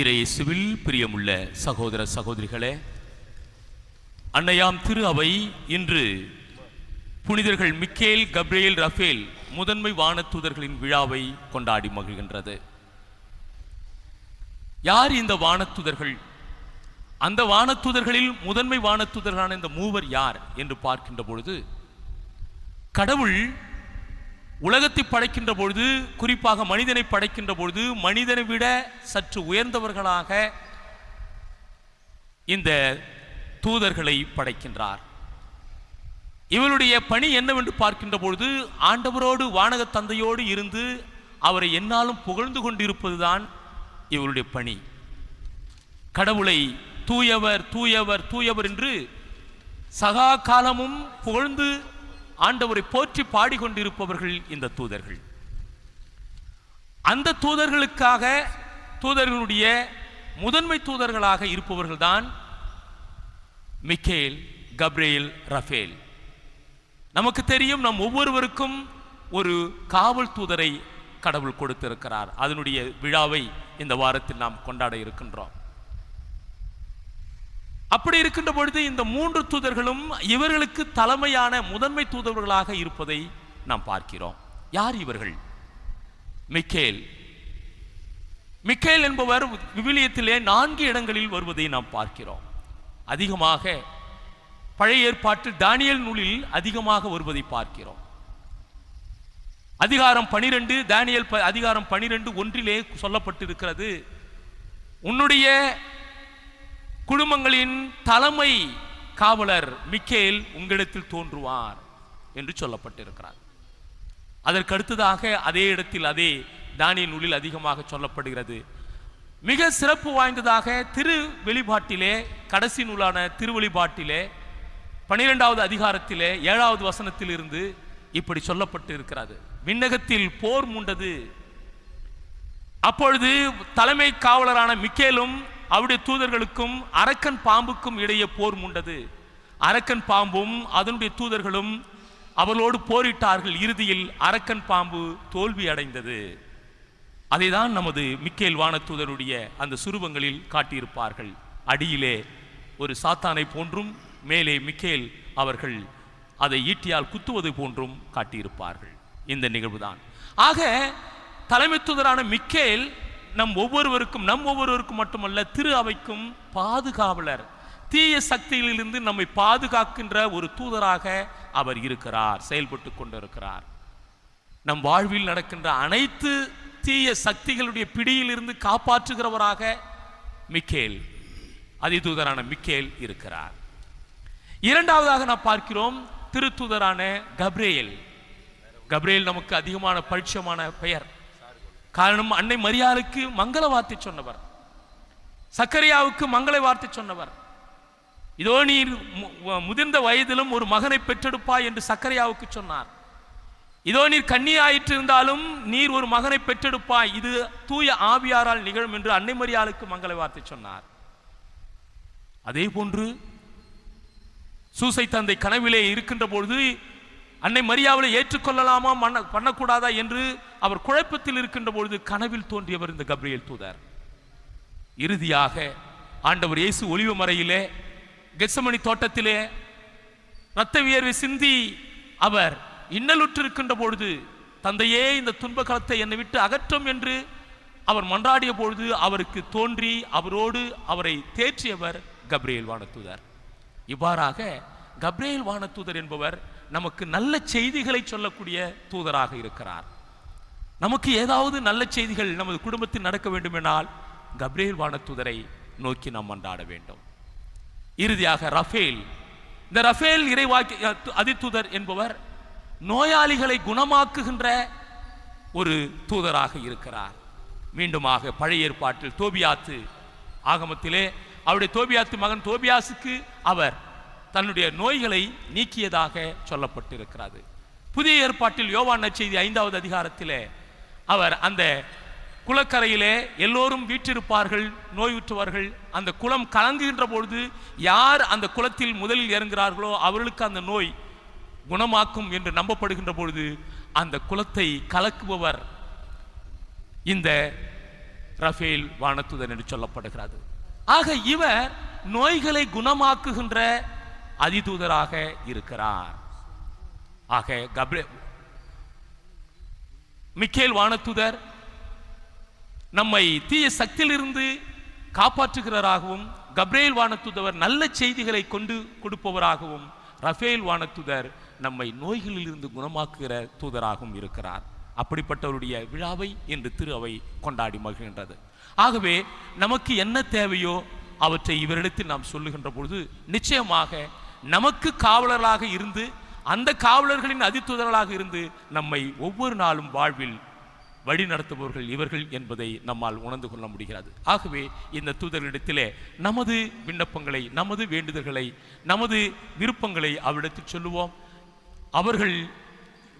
இறையேசுவில் பிரியமுள்ள சகோதர சகோதரிகளே அன்னையாம் திரு அவை இன்று புனிதர்கள் மிக்கேல் கப்ரியேல் ரஃபேல் முதன்மை வானத்தூதர்களின் விழாவை கொண்டாடி மகிழ்கின்றது. யார் இந்த வானத்தூதர்கள்? அந்த வானத்தூதர்களில் முதன்மை வானத்தூதர்களான இந்த மூவர் யார் என்று பார்க்கின்ற பொழுது கடவுள் உலகத்தை படைக்கின்ற பொழுது குறிப்பாக மனிதனை படைக்கின்ற பொழுது மனிதனை விட சற்று உயர்ந்தவர்களாக இந்த தூதர்களை படைக்கின்றார். இவருடைய பணி என்னவென்று பார்க்கின்ற பொழுது ஆண்டவரோடு வானக தந்தையோடு இருந்து அவரை என்னாலும் புகழ்ந்து கொண்டிருப்பதுதான் இவருடைய பணி. கடவுளை தூயவர் தூயவர் தூயவர் என்று சகா காலமும் புகழ்ந்து ஆண்டவரை போற்றி பாடிக்கொண்டிருப்பவர்கள் இந்த தூதர்கள். அந்த தூதர்களுக்காக தூதர்களுடைய முதன்மை தூதர்களாக இருப்பவர்கள்தான் மிக்கேல் கப்ரேல் ரஃபேல். நமக்கு தெரியும் நம் ஒவ்வொருவருக்கும் ஒரு காவல் தூதரை கடவுள் கொடுத்திருக்கிறார். அதனுடைய விழாவை இந்த வாரத்தில் நாம் கொண்டாட இருக்கின்றோம். அப்படி இருக்கின்ற பொழுது இந்த மூன்று தூதர்களும் இவர்களுக்கு தலைமையான முதன்மை தூதர்களாக இருப்பதை நாம் பார்க்கிறோம். யார் இவர்கள்? மிக்கேல். மிக்கேல் என்பவர் விவிலியத்திலே நான்கு இடங்களில் வருவதை நாம் பார்க்கிறோம். அதிகமாக பழைய ஏற்பாட்டு தானியல் நூலில் அதிகமாக வருவதை பார்க்கிறோம். அதிகாரம் பனிரெண்டு தானியல் ப- அதிகாரம் பனிரெண்டு ஒன்றிலே சொல்லப்பட்டிருக்கிறது உன்னுடைய குடும்பங்களின் தலைமை காவலர் மிக்கேல் உங்களிடத்தில் தோன்றுவார் என்று சொல்லப்பட்டிருக்கிறார். அதற்கு அடுத்ததாக அதே இடத்தில் அதே தானிய நூலில் அதிகமாக சொல்லப்படுகிறது. மிக சிறப்பு வாய்ந்ததாக திரு வெளிப்பாட்டிலே கடைசி நூலான திருவெளிப்பாட்டிலே பனிரெண்டாவது அதிகாரத்திலே ஏழாவது வசனத்தில் இருந்து இப்படி சொல்லப்பட்டு இருக்கிறது விண்ணகத்தில் போர் மூண்டது. அப்பொழுது தலைமை காவலரான மிக்கேலும் அவருடைய தூதர்களுக்கும் அரக்கன் பாம்புக்கும் இடையே போர் மூண்டது. அரக்கன் பாம்பும் அதனுடைய தூதர்களும் அவர்களோடு போரிட்டார்கள். இறுதியில் அரக்கன் பாம்பு தோல்வி அடைந்தது. அதைதான் நமது மிக்கேல் வானத்தூதருடைய அந்த சுருவங்களில் காட்டியிருப்பார்கள். அடியிலே ஒரு சாத்தானை போன்றும் மேலே மிக்கேல் அவர்கள் அதை ஈட்டியால் குத்துவது போன்றும் காட்டியிருப்பார்கள். இந்த நிகழ்வுதான். ஆக தலைமை தூதரான மிக்கேல் நம் ஒவ்வொருவருக்கும் நம் ஒவ்வொருவருக்கும் மட்டுமல்ல திரு அவைக்கும் பாதுகாவலர். தீய சக்திகளிலிருந்து நம்மை பாதுகாக்கின்ற ஒரு தூதராக அவர் இருக்கிறார் செயல்பட்டு கொண்டிருக்கிறார். நம் வாழ்வில் நடக்கின்ற அனைத்து தீய சக்திகளுடைய பிடியிலிருந்து காப்பாற்றுகிறவராக மிக்கேல் அதிதூதரான மிக்கேல் இருக்கிறார். இரண்டாவதாக நாம் பார்க்கிறோம் திருத்தூதரான கப்ரேல் கப்ரேல் நமக்கு அதிகமான பரிச்சயமான பெயர். காரணம் அன்னை மரியாளுக்கு மங்கள வார்த்தை சொன்னவர். சக்கரியாவுக்கு மங்கள வார்த்தை சொன்னவர். இதோ நீர் மு- முதிர்ந்த வயதிலும் ஒரு மகனை பெற்றெடுப்பாய் என்று சக்கரையாவுக்கு சொன்னார். இதோ நீர் கன்னியாயிற்று இருந்தாலும் நீர் ஒரு மகனை பெற்றெடுப்பாய். இது தூய ஆவியாரால் நிகழும் என்று அன்னை மரியாளுக்கு மங்கள வார்த்தை சொன்னார். அதே போன்று சூசை தந்தை கனவிலே இருக்கின்ற பொழுது அன்னை மரியாவளை ஏற்றுக்கொள்ளலாமா மன்ன பண்ணக்கூடாதா என்று அவர் குழப்பத்தில் இருக்கின்ற பொழுது கனவில் தோன்றியவர் இந்த கப்ரியல் தூதர். இறுதியாக ஆண்டவர் இயேசு ஒளிவு மறையிலே கெசமணி தோட்டத்திலே இரத்த வியர்வை சிந்தி அவர் இன்னலுற்றிருக்கின்ற பொழுது தந்தையே இந்த துன்ப காலத்தை என்னை விட்டு அகற்றும் என்று அவர் மன்றாடிய பொழுது அவருக்கு தோன்றி அவரோடு அவரை தேற்றியவர் கப்ரியேல் வானத்தூதர் இவ்வாறாக கப்ரியேல் வானத்தூதர் என்பவர் நமக்கு நல்ல செய்திகளை சொல்லக்கூடிய தூதராக இருக்கிறார். நமக்கு ஏதாவது நல்ல செய்திகள் நமது குடும்பத்தில் நடக்க வேண்டுமென்றால் கப்ரியேல் வானதூதரை நோக்கி நாம் மன்றாட வேண்டும். இறுதியாக ரஃபேல். இந்த ரஃபேல் இறைவாக்கி அதிதூதர் என்பவர் நோயாளிகளை குணமாக்குகின்ற ஒரு தூதராக இருக்கிறார். மீண்டுமாக பழைய ஏற்பாட்டில் தோபியாத்து ஆகமத்திலே அவருடைய தோபியாத்து மகன் தோபியாசுக்கு அவர் தன்னுடைய நோய்களை நீக்கியதாக சொல்லப்பட்டிருக்கிறது. புதிய ஏற்பாட்டில் யோவான் செய்தி ஐந்தாவது அதிகாரத்திலே அவர் அந்த குளக்கரையிலே எல்லோரும் வீற்றிருப்பார்கள் நோயுற்றவர்கள். அந்த குளம் கலங்குகின்ற பொழுது யார் அந்த குளத்தில் முதலில் இறங்குகிறார்களோ அவர்களுக்கு அந்த நோய் குணமாக்கும் என்று நம்பப்படுகின்ற பொழுது அந்த குளத்தை கலக்குபவர் இந்த ரஃபேல் வானத்துதன் என்று சொல்லப்படுகிறது. ஆக இவர் நோய்களை குணமாக்குகின்ற அதிதூதராக இருக்கிறார். ஆக கப்ரே மிக்கேல் வானத்துதர் நம்மை தீய சக்தியிலிருந்து காப்பாற்றுகிறவராகவும் கப்ரேல் வானத்துதவர் நல்ல செய்திகளை கொண்டு கொடுப்பவராகவும் ரஃபேல் வானத்துதர் நம்மை நோய்களிலிருந்து குணமாக்குகிற தூதராகவும் இருக்கிறார். அப்படிப்பட்டவருடைய விழாவை என்று திரு அவை கொண்டாடி மகிழ்கின்றது. ஆகவே நமக்கு என்ன தேவையோ அவற்றை இவரிடத்தில் நாம் சொல்லுகின்ற பொழுது நிச்சயமாக நமக்கு காவலர்களாக இருந்து அந்த காவலர்களின் அதித்துதலாக இருந்து நம்மை ஒவ்வொரு நாளும் வாழ்வில் வழி நடத்துபவர்கள் இவர்கள் என்பதை நம்மால் உணர்ந்து கொள்ள முடிகிறது. ஆகவே இந்த தூதர்களிடத்திலே நமது விண்ணப்பங்களை நமது வேண்டுதல்களை நமது விருப்பங்களை அவரிடத்தில் சொல்லுவோம். அவர்கள்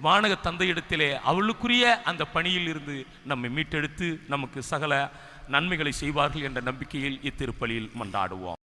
வானக தந்தையிடத்திலே அவளுக்குரிய அந்த பணியில் இருந்து நம்மை மீட்டெடுத்து நமக்கு சகல நன்மைகளை செய்வார்கள் என்ற நம்பிக்கையில் இத்திருப்பலியில் மன்றாடுவோம்.